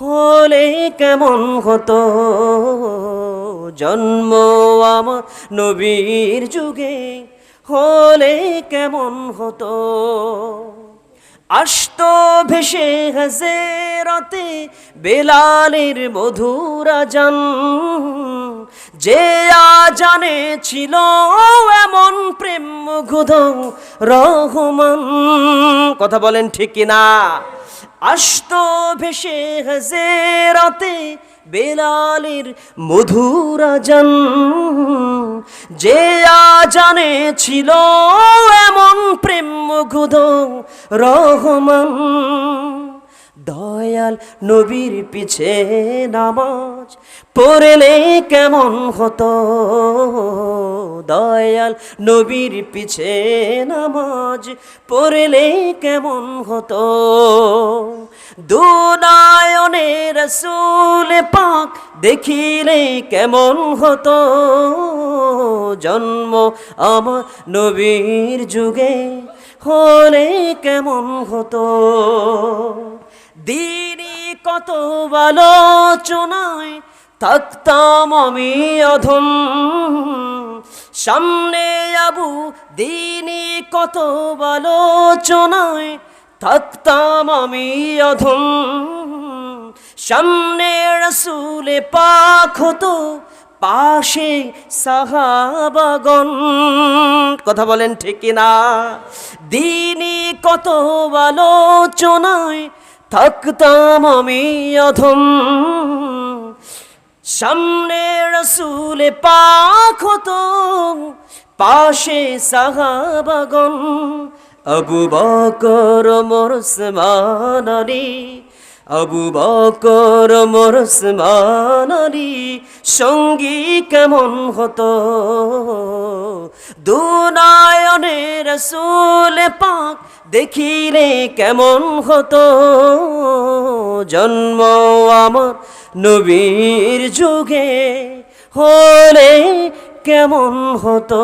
হলে কেমন হতো? জন্ম আমার নবীর যুগে হলে কেমন হতো? আষ্ট ভেসে হাজেরতে বেলালের মধুরা জান যে আজানে ছিল এমন প্রেম মুগ্ধ রহমান। কথা বলেন ঠিক কিনা? আষ্ট ভেসে হাজেরতে বেলালের মধুরা জান যে আজানে ছিল এমন প্রেম গুদ রহমান। দয়াল নবীর পিছে নামাজ পড়লে কেমন হতো? দয়াল নবীর পিছে নামাজ পড়লে কেমন হতো? দুনায়নে রসুল পাক দেখিলে কেমন হতো? জন্ম আমার নবীর যুগে হলে কেমন হতো? দিনই কত আলোচনায় থাকতাম আমি অধম। সামনে আবু, দিনই কত আলোচনায় থাকতাম আমি অধম। সামনে রসুলে পাক হতো, পাশে সাহাবাগন কথা বলেন ঠিক না দিনই কত আলোচনায় থাকতাম আমি অধম। সামনে রসুলে পাক হতো, পাশে সাহাবাগন আবু বকর মোরসমান আলী আবু বকর মোরসমান আলী সঙ্গী কেমন হতো? দুনায়নে রসুল পাক দেখিলে কেমন হতো জন্ম আমার নবীর যুগে। হলে কেমন হতো?